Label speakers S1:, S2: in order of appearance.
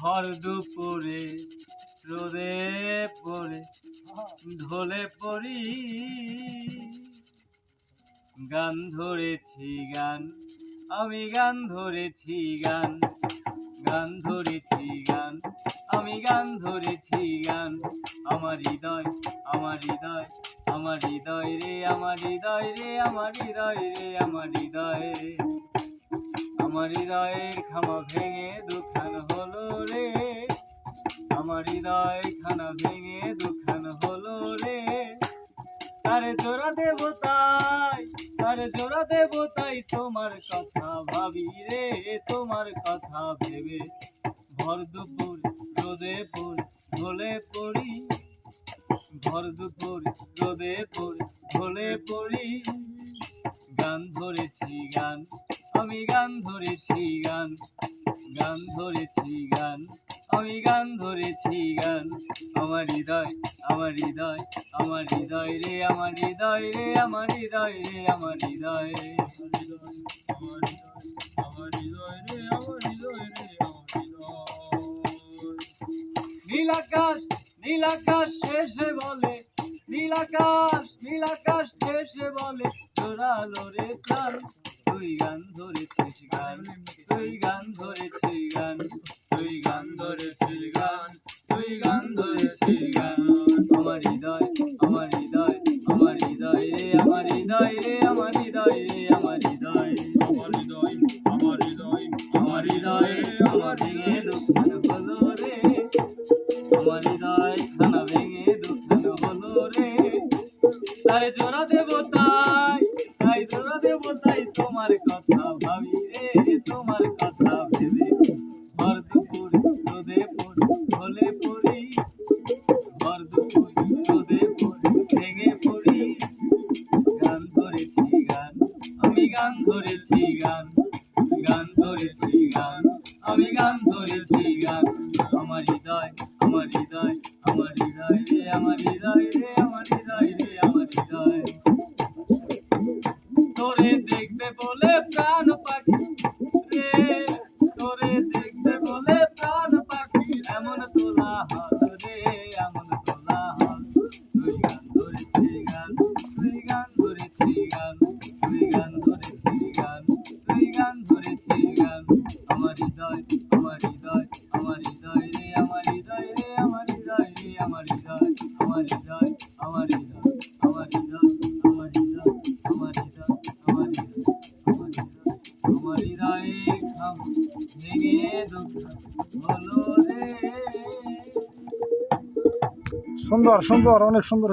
S1: ভর দুপুরে, রোদে পড়ে, ঢলে পড়ি। গান ধরেছি গান, আমি গান ধরেছি গান গান ধরেছি গান, আমি গান ধরেছি গান। আমার হৃদয় আমার হৃদয় আমার হৃদয় রে, আমার হৃদয় রে, আমার হৃদয় রে, আমার হৃদয় আমার হৃদয়ের খামা ভেঙে দুখান হলো রে। আমার হৃদয় খানা ভেঙে দুখান হলো রে। তারে জোড়া দেব তাই, তারে জোড়া দেব তাই তোমার কথা ভাবি রে, তোমার কথা ভেবে। ভর দুপুর, রোদে পুর ঢলে পড়ি। ভর দুপুর, রোদে পুর ঢলে পড়ি। গান ধরেছি গান আমি গান ধরেছি গান গান ধরেছি গান, আমি গান ধরেছি গান। আমার হৃদয় আমার হৃদয় আমার হৃদয় রে, আমার হৃদয় রে, আমার হৃদয় রে, আমার হৃদয়। হৃদয় হৃদয় নীলাকাশ নীলাকাশ শেষে বলে, নীলাকাশ নীলাকাশ শেষে বলে, জোরালো রে প্রাণ, তুই গান গান তুই গান গান তুই গান ধরেছিস গান তুই গান ধরেছিস গান আমার হৃদয় আমার হৃদয় আমার হৃদয় রে আমার হৃদয় রে আমার হৃদয় রে আমার হৃদয় আমার হৃদয় আমার হৃদয় আমার হৃদয় আমার দুঃখান হলো রে আমার তাই তাই তাই দেব তাই গান ধরেছি গান, আমি গান গান। গান ধরেছি গান, আমি গান ধরেছি গান। আমার হৃদয় আমার হৃদয় আমার হৃদয় আমার হৃদয় তোরে দেখবে বলে প্রাণ
S2: সুন্দর সুন্দর অনেক সুন্দর